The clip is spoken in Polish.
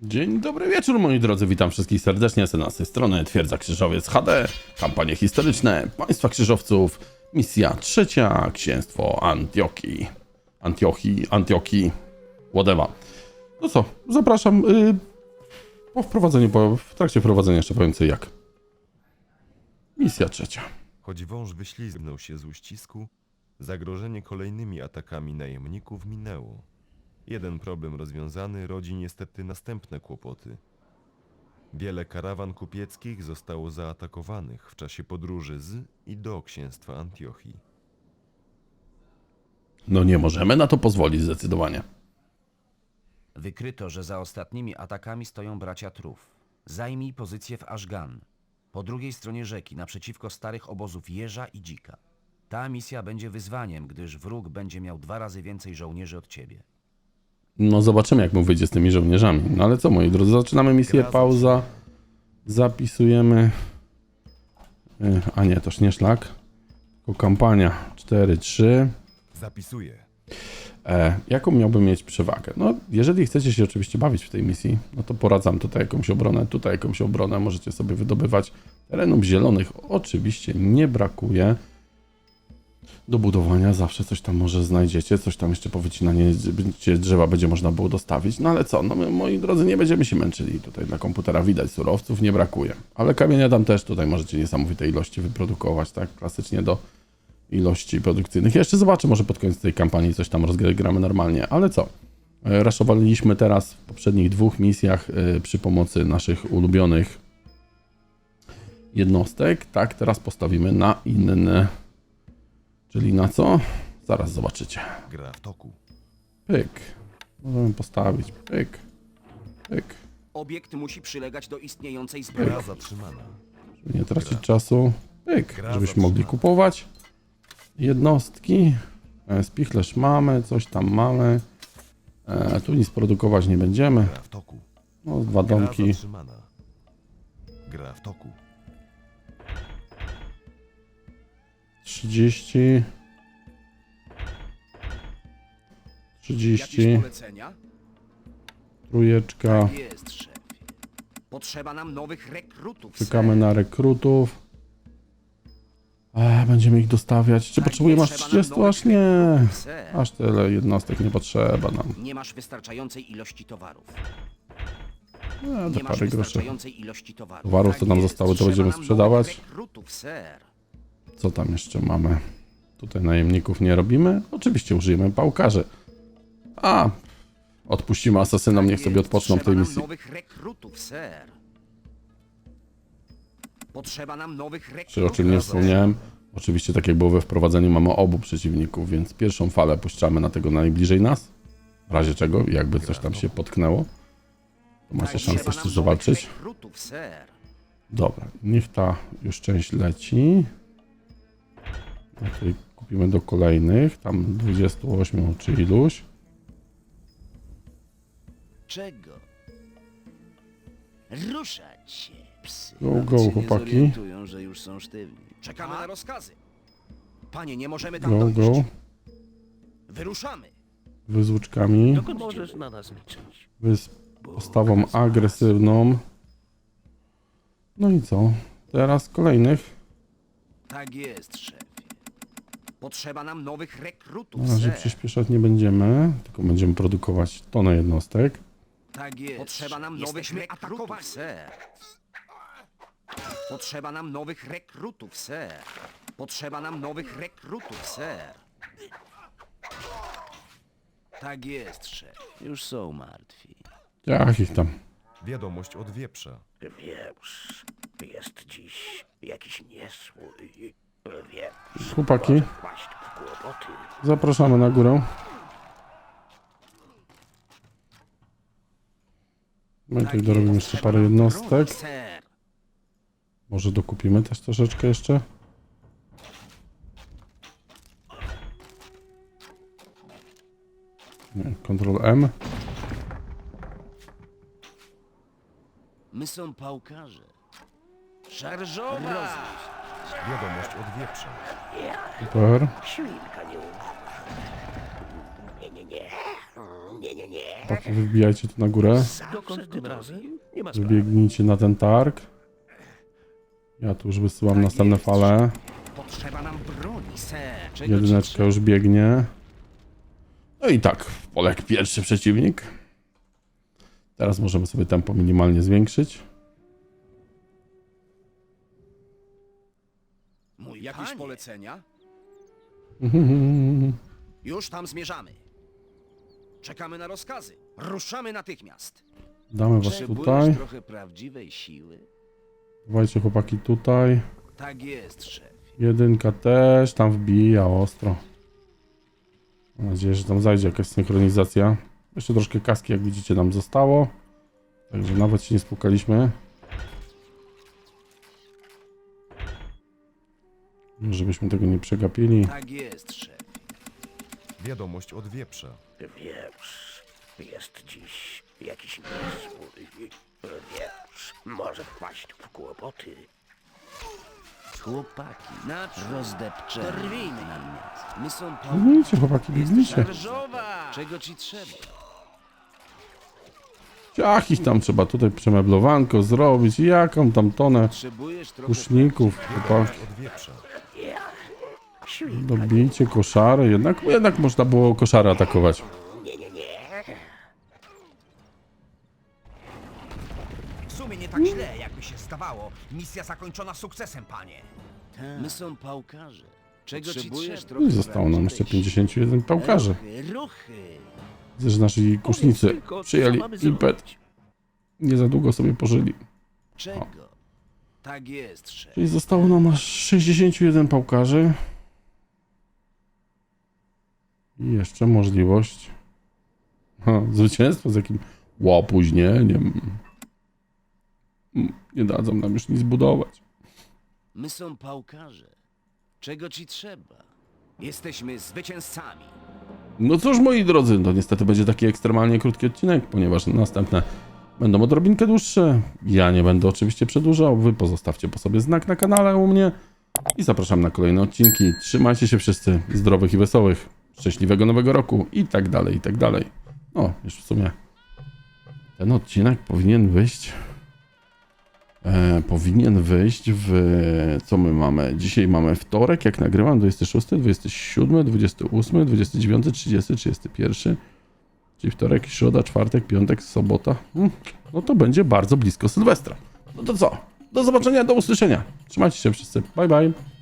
Dzień dobry wieczór moi drodzy, witam wszystkich serdecznie z tej strony Twierdza Krzyżowiec HD, kampanie historyczne, państwa krzyżowców, misja trzecia, księstwo Antiochii, Antiochii, Antiochii, whatever. No co, zapraszam y, po wprowadzeniu, po, w trakcie wprowadzenia jeszcze powiem co jak. Misja trzecia. Choć wąż wyślizgnął się z uścisku, zagrożenie kolejnymi atakami najemników minęło. Jeden problem rozwiązany rodzi niestety następne kłopoty. Wiele karawan kupieckich zostało zaatakowanych w czasie podróży z i do księstwa Antiochii. No nie możemy na to pozwolić zdecydowanie. Wykryto, że za ostatnimi atakami stoją bracia Truf. Zajmij pozycję w Ashgan, po drugiej stronie rzeki, naprzeciwko starych obozów jeża i dzika. Ta misja będzie wyzwaniem, gdyż wróg będzie miał dwa razy więcej żołnierzy od ciebie. No zobaczymy jak mu wyjdzie z tymi żołnierzami. No ale co moi drodzy, zaczynamy misję, pauza. Zapisujemy. Y, A nie, toż nie szlak. Tylko kampania 4-3. Zapisuję. E, jaką miałbym mieć przewagę? No, jeżeli chcecie się oczywiście bawić w tej misji, no to poradzam tutaj jakąś obronę, tutaj jakąś obronę. Możecie sobie wydobywać. Terenów zielonych oczywiście nie brakuje. Do budowania zawsze coś tam może znajdziecie, coś tam jeszcze po wycinaniu gdzie drzewa będzie można było dostawić. No ale co, no my, moi drodzy, nie będziemy się męczyli. Tutaj na komputera widać, surowców nie brakuje. Ale kamienia tam też tutaj możecie niesamowite ilości wyprodukować, tak? Klasycznie do ilości produkcyjnych. Ja jeszcze zobaczę, może pod koniec tej kampanii coś tam rozgramy normalnie, ale co? E, Raszowaliśmy teraz w poprzednich dwóch misjach e, przy pomocy naszych ulubionych jednostek. Tak, teraz postawimy na inne. Czyli na co? Zaraz zobaczycie. Gra w toku. Pyk. Możemy postawić. Pyk. Pyk. Obiekt musi przylegać do istniejącej Gra zbroi. zatrzymana. Żeby nie tracić czasu. Pyk. Gra Żebyśmy mogli zatrzymana. kupować jednostki. E, Spichlerz mamy, coś tam mamy. E, tu nic produkować nie będziemy. Gra w toku. No, dwa Gra domki. zatrzymana. Gra w toku. 30. Jakieś 30. polecenia? Trójeczka. Tak jest, szefie. Potrzeba nam nowych rekrutów. Czekamy na rekrutów. Będziemy ich dostawiać. Czy Tak, potrzebujemy aż potrzeba nam 30? nowych Aż nie. Aż tyle jednostek nie potrzeba nam. Nie masz wystarczającej ilości towarów. A, Nie to masz parę groszy. wystarczającej ilości towarów. Tak Towarów, co nam jest, zostały, to będziemy nam sprzedawać. Rekrutów, ser. Co tam jeszcze mamy? Tutaj najemników nie robimy. Oczywiście użyjemy pałkarzy. A, odpuścimy asasynom, niech sobie odpoczną w tej misji. Potrzeba nam nowych Czy rekrutów. o czym nie wspomniałem? Oczywiście, tak jak było we wprowadzeniu, mamy obu przeciwników, więc pierwszą falę puszczamy na tego najbliżej nas. W razie czego, jakby coś tam się potknęło, to macie Tak, szansę jeszcze zawalczyć. Dobra, niech ta już część leci. Kupimy do kolejnych, tam 28 czy iluś. Czego? Ruszać się, psy. Go, go, nie chłopaki. zorientują, że już są sztywni. Czekamy na rozkazy. Panie, nie możemy tam Go, dojść. go. Wyruszamy. Wy z łuczkami, Dokąd możesz na nas liczyć? wy z postawą agresywną. No i co? Teraz kolejnych. Tak jest, szefie. Potrzeba nam nowych rekrutów, Na razie przyspieszać nie będziemy, tylko będziemy produkować tonę jednostek. Tak jest. Potrzeba nam nowych rekrutów, ser. Potrzeba nam nowych rekrutów, ser. Potrzeba nam nowych rekrutów, ser. Tak jest, szef. Już są martwi. Jak ich tam? Wiadomość od wieprza. Wiesz, jest dziś jakiś niesłój. Chłopaki, zapraszamy na górę. My tutaj dorobimy jeszcze parę jednostek. Może dokupimy też troszeczkę jeszcze. Nie, Ctrl M. My są pałkarze. Szarżowa! Wiadomość od wieprza. Super. Świnka nie. Nie, nie, nie. Nie, nie, nie. Chłopaki, wybijajcie tu na górę. Dokąd tym razem? Nie ma Wybiegnijcie na ten targ. Ja tu już wysyłam następne fale. Potrzeba nam broni. Czego Jedyneczka już biegnie. No i tak, Polek pierwszy przeciwnik. Teraz możemy sobie tempo minimalnie zwiększyć. Mój Jakieś polecenia? Już tam zmierzamy. Czekamy na rozkazy. Ruszamy natychmiast. Damy was tutaj. trochę prawdziwej siły? Dawajcie chłopaki tutaj. Tak jest, szef. Jedynka też tam wbija ostro. Mam nadzieję, że tam zajdzie jakaś synchronizacja. Jeszcze troszkę kaski, jak widzicie, nam zostało. Także nawet się nie spukaliśmy. Żebyśmy tego nie przegapili. Tak jest, szef. Wiadomość od wieprza. Wieprz, jest dziś jakiś niesłój. Wieprz, może wpaść w kłopoty. Chłopaki, rozdepczemy na miast. My są Biegnijcie chłopaki, biegnijcie. Czego ci trzeba? Ciach ich tam trzeba tutaj przemeblowanko zrobić. Jaką tam tonę kuszników, chłopaki. Dobijcie koszary. Jednak, jednak można było koszary atakować. Nie, nie, nie. W sumie nie tak źle, jakby się zdawało. Misja zakończona sukcesem, panie. My są pałkarze. Czego ci Potrzebujesz trzeba? I zostało nam jeszcze 51 pałkarzy. Ruchy, ruchy. Widzę, że nasi kusznicy tylko, przyjęli impet. Nie za długo sobie pożyli. Czego? Tak jest, szef. Czyli zostało nam aż 61 pałkarzy. I jeszcze możliwość ha, zwycięstwa z jakim opóźnieniem. Mm, Nie dadzą nam już nic budować. My są pałkarze. Czego ci trzeba? Jesteśmy zwycięzcami. No cóż, moi drodzy, to niestety będzie taki ekstremalnie krótki odcinek, ponieważ następne będą odrobinkę dłuższe. Ja nie będę oczywiście przedłużał, wy pozostawcie po sobie znak na kanale u mnie i zapraszam na kolejne odcinki. Trzymajcie się wszyscy zdrowych i wesołych, szczęśliwego nowego roku i tak dalej, i tak dalej. No, już w sumie ten odcinek powinien wyjść e, powinien wyjść w. Co my mamy? Dzisiaj mamy wtorek, jak nagrywam, 26, 27, 28, 29, 30, 31. Czyli wtorek, środa, czwartek, piątek, sobota. Hmm, No to będzie bardzo blisko Sylwestra. No to co? Do zobaczenia, do usłyszenia. Trzymajcie się wszyscy. Bye bye.